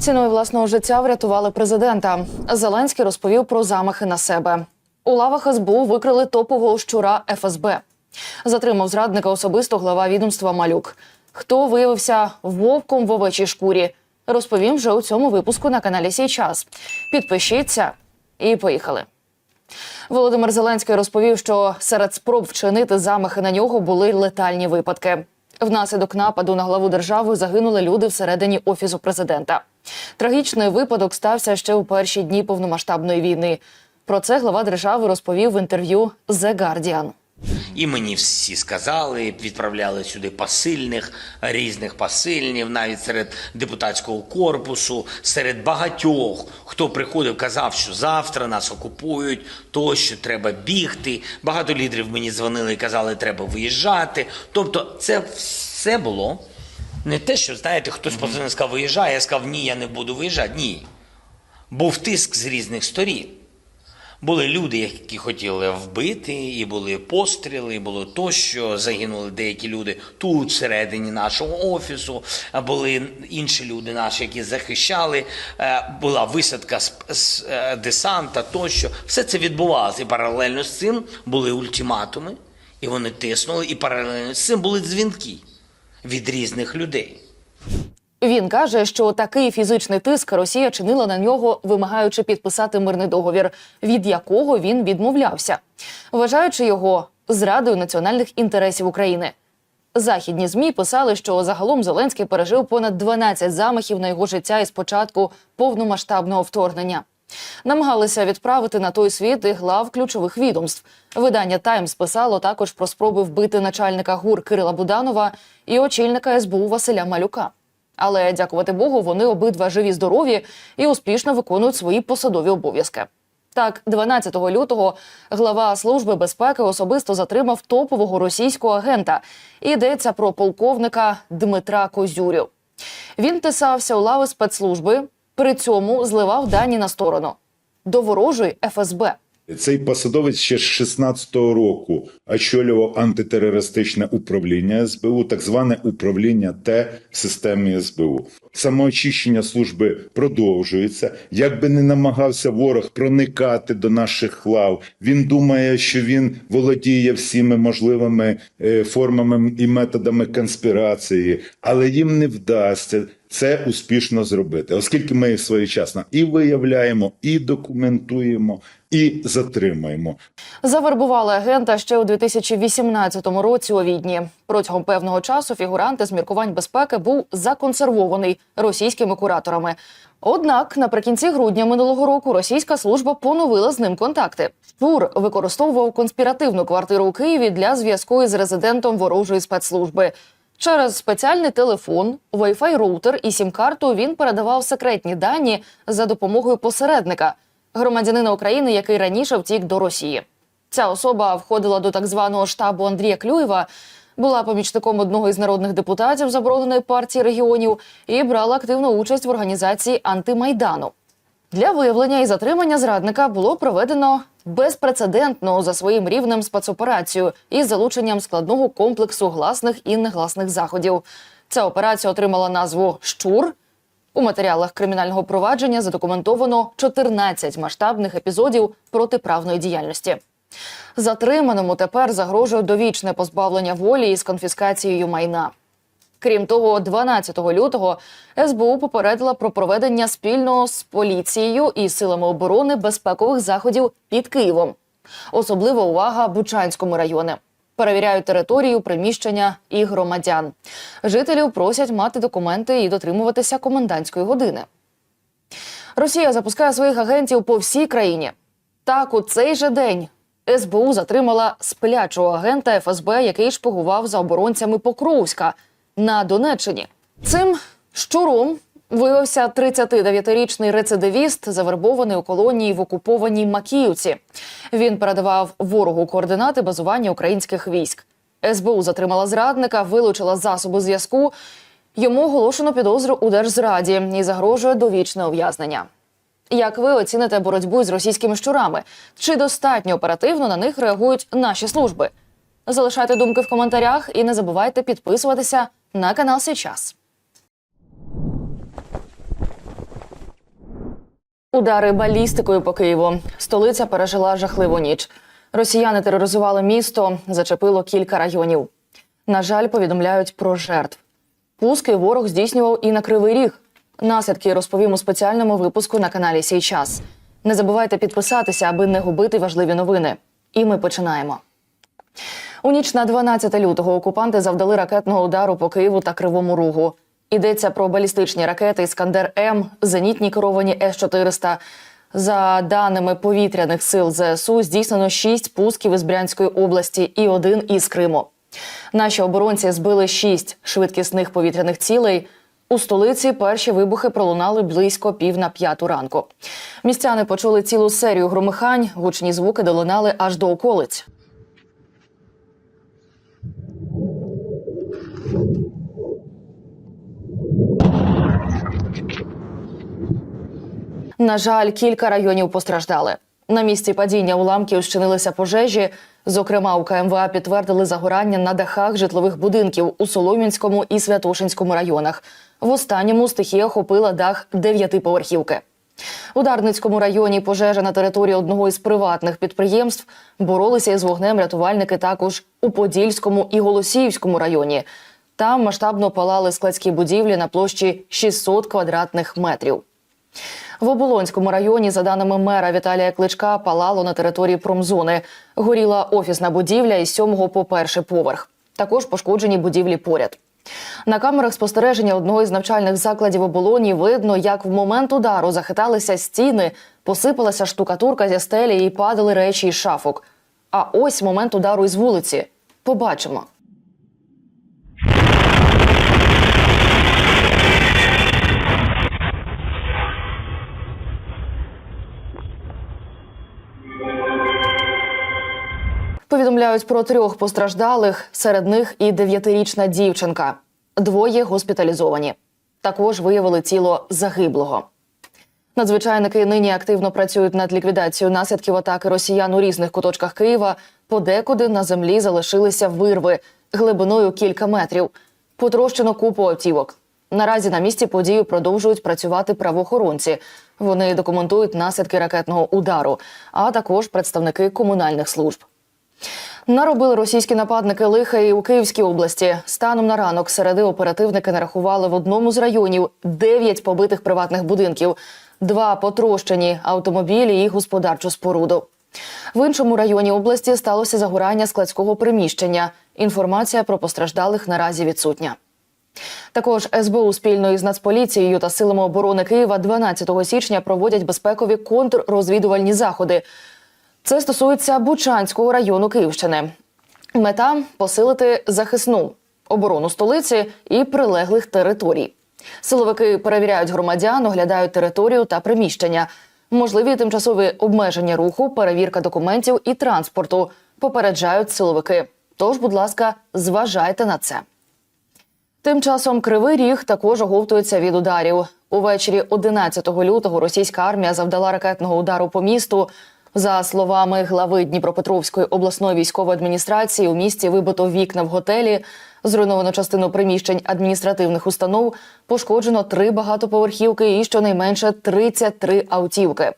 Ціною власного життя врятували президента. Зеленський розповів про замахи на себе. У лавах СБУ викрили топового щура ФСБ. Затримав зрадника особисто глава відомства Малюк. Хто виявився вовком в овечій шкурі? Розповім вже у цьому випуску на каналі Сій час. Підпишіться і поїхали. Володимир Зеленський розповів, що серед спроб вчинити замахи на нього були летальні випадки. Внаслідок нападу на главу держави загинули люди всередині офісу президента. Трагічний випадок стався ще у перші дні повномасштабної війни. Про це глава держави розповів в інтерв'ю The Guardian. І мені всі сказали, відправляли сюди посильних, різних посильнів, навіть серед депутатського корпусу, серед багатьох, хто приходив, казав, що завтра нас окупують, то що треба бігти. Багато лідерів мені дзвонили і казали, треба виїжджати. Тобто, це все було не те, що знаєте, хтось mm сказав, виїжджай, я сказав, ні, я не буду виїжджати. Ні. Був тиск з різних сторін. Були люди, які хотіли вбити, і були постріли, і було тощо. Загинули деякі люди тут, всередині нашого офісу. Були інші люди наші, які захищали. Е, Була висадка з, з е, десанта тощо. Все це відбувалося. І паралельно з цим були ультиматуми, і вони тиснули, і паралельно з цим були дзвінки від різних людей. Він каже, що такий фізичний тиск Росія чинила на нього, вимагаючи підписати мирний договір, від якого він відмовлявся, вважаючи його зрадою національних інтересів України. Західні змі писали, що загалом Зеленський пережив понад 12 замахів на його життя із початку повномасштабного вторгнення. Намагалися відправити на той світ і глав ключових відомств. Видання Таймс писало також про спроби вбити начальника ГУР Кирила Буданова і очільника СБУ Василя Малюка. Але дякувати Богу, вони обидва живі, здорові і успішно виконують свої посадові обов'язки. Так, 12 лютого глава служби безпеки особисто затримав топового російського агента. Йдеться про полковника Дмитра Козюрю. Він тисався у лави спецслужби, при цьому зливав дані на сторону до ворожої ФСБ. Цей посадовець ще з 16-го року очолював антитерористичне управління СБУ, так зване управління Т в системі СБУ. Самоочищення служби продовжується. Як би не намагався ворог проникати до наших лав, він думає, що він володіє всіми можливими е, формами і методами конспірації, але їм не вдасться. Це успішно зробити, оскільки ми своєчасно і виявляємо, і документуємо, і затримаємо. Завербували агента ще у 2018 році у Відні. Протягом певного часу фігурант з міркувань безпеки був законсервований російськими кураторами. Однак наприкінці грудня минулого року російська служба поновила з ним контакти. Щур використовував конспіративну квартиру у Києві для зв'язку із резидентом ворожої спецслужби. Через спеціальний телефон, Wi-Fi роутер і сім-карту він передавав секретні дані за допомогою посередника громадянина України, який раніше втік до Росії. Ця особа входила до так званого штабу Андрія Клюєва, була помічником одного із народних депутатів забороненої партії регіонів і брала активну участь в організації антимайдану. Для виявлення і затримання зрадника було проведено безпрецедентну за своїм рівнем спецоперацію із залученням складного комплексу гласних і негласних заходів. Ця операція отримала назву Щур. У матеріалах кримінального провадження задокументовано 14 масштабних епізодів протиправної діяльності. Затриманому тепер загрожує довічне позбавлення волі із конфіскацією майна. Крім того, 12 лютого СБУ попередила про проведення спільно з поліцією і силами оборони безпекових заходів під Києвом. Особлива увага Бучанському районі. Перевіряють територію, приміщення і громадян. Жителів просять мати документи і дотримуватися комендантської години. Росія запускає своїх агентів по всій країні. Так, у цей же день СБУ затримала сплячого агента ФСБ, який шпигував за оборонцями Покровська на Донеччині. Цим щуром виявився 39-річний рецидивіст, завербований у колонії в окупованій Макіївці. Він передавав ворогу координати базування українських військ. СБУ затримала зрадника, вилучила засоби зв'язку. Йому оголошено підозру у держзраді і загрожує довічне ув'язнення. Як ви оціните боротьбу з російськими щурами? Чи достатньо оперативно на них реагують наші служби? Залишайте думки в коментарях і не забувайте підписуватися на канал Сейчас. Удари балістикою по Києву. Столиця пережила жахливу ніч. Росіяни тероризували місто, зачепило кілька районів. На жаль, повідомляють про жертв. Пуски ворог здійснював і на кривий ріг. Наслідки розповім у спеціальному випуску на каналі Сій час. Не забувайте підписатися, аби не губити важливі новини. І ми починаємо. У ніч на 12 лютого окупанти завдали ракетного удару по Києву та Кривому Рогу. Йдеться про балістичні ракети Іскандер М, зенітні керовані С-400. За даними повітряних сил ЗСУ, здійснено шість пусків із Брянської області і один із Криму. Наші оборонці збили шість швидкісних повітряних цілей. У столиці перші вибухи пролунали близько пів на п'яту ранку. Містяни почули цілу серію громихань, гучні звуки долунали аж до околиць. На жаль, кілька районів постраждали. На місці падіння уламків щинилися пожежі. Зокрема, у КМВА підтвердили загорання на дахах житлових будинків у Солом'янському і Святошинському районах. В останньому стихія охопила дах дев'ятиповерхівки. У Дарницькому районі пожежа на території одного із приватних підприємств боролися із вогнем рятувальники також у Подільському і Голосіївському районі. Там масштабно палали складські будівлі на площі 600 квадратних метрів. В Оболонському районі, за даними мера Віталія Кличка, палало на території промзони. Горіла офісна будівля із сьомого по перший поверх. Також пошкоджені будівлі поряд. На камерах спостереження одного із навчальних закладів оболоні видно, як в момент удару захиталися стіни, посипалася штукатурка зі стелі і падали речі із шафок. А ось момент удару із вулиці. Побачимо. Повідомляють про трьох постраждалих, серед них і дев'ятирічна дівчинка. Двоє госпіталізовані. Також виявили тіло загиблого. Надзвичайники нині активно працюють над ліквідацією наслідків атаки росіян у різних куточках Києва. Подекуди на землі залишилися вирви глибиною кілька метрів. Потрощено купу автівок. Наразі на місці події продовжують працювати правоохоронці. Вони документують наслідки ракетного удару, а також представники комунальних служб. Наробили російські нападники лиха і у Київській області. Станом на ранок середи оперативники нарахували в одному з районів 9 побитих приватних будинків, два потрощені автомобілі і господарчу споруду. В іншому районі області сталося загорання складського приміщення. Інформація про постраждалих наразі відсутня. Також СБУ спільно із Нацполіцією та силами оборони Києва 12 січня проводять безпекові контррозвідувальні заходи. Це стосується Бучанського району Київщини. Мета посилити захисну оборону столиці і прилеглих територій. Силовики перевіряють громадян, оглядають територію та приміщення, можливі тимчасові обмеження руху, перевірка документів і транспорту. Попереджають силовики. Тож, будь ласка, зважайте на це. Тим часом Кривий Ріг також оговтується від ударів. Увечері 11 лютого російська армія завдала ракетного удару по місту. За словами глави Дніпропетровської обласної військової адміністрації, у місті вибито вікна в готелі, зруйновано частину приміщень адміністративних установ, пошкоджено три багатоповерхівки і щонайменше 33 автівки.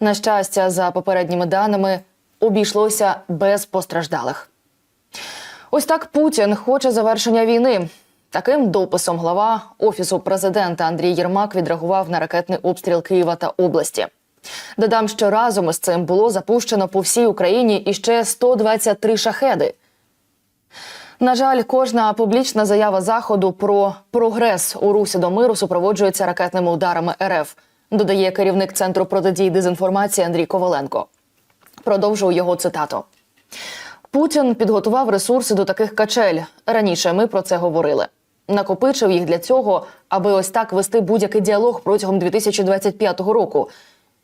На щастя, за попередніми даними, обійшлося без постраждалих. Ось так Путін хоче завершення війни. Таким дописом глава офісу президента Андрій Єрмак відреагував на ракетний обстріл Києва та області. Додам, що разом із цим було запущено по всій Україні іще 123 шахеди. На жаль, кожна публічна заява заходу про прогрес у русі до миру супроводжується ракетними ударами РФ, додає керівник центру протидії дезінформації Андрій Коваленко. Продовжую його цитату. Путін підготував ресурси до таких качель. Раніше ми про це говорили. Накопичив їх для цього, аби ось так вести будь-який діалог протягом 2025 року.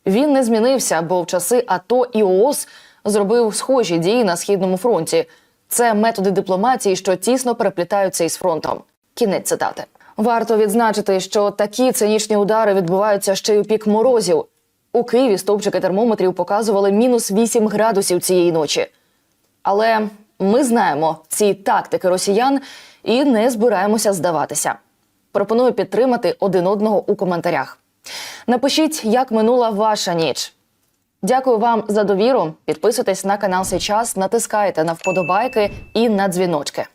Він не змінився, бо в часи АТО і ООС зробив схожі дії на східному фронті. Це методи дипломатії, що тісно переплітаються із фронтом. Кінець цитати. Варто відзначити, що такі цинічні удари відбуваються ще й у пік морозів. У Києві стовпчики термометрів показували мінус 8 градусів цієї ночі. Але ми знаємо ці тактики росіян і не збираємося здаватися. Пропоную підтримати один одного у коментарях. Напишіть, як минула ваша ніч. Дякую вам за довіру. Підписуйтесь на канал Сейчас, натискайте на вподобайки і на дзвіночки.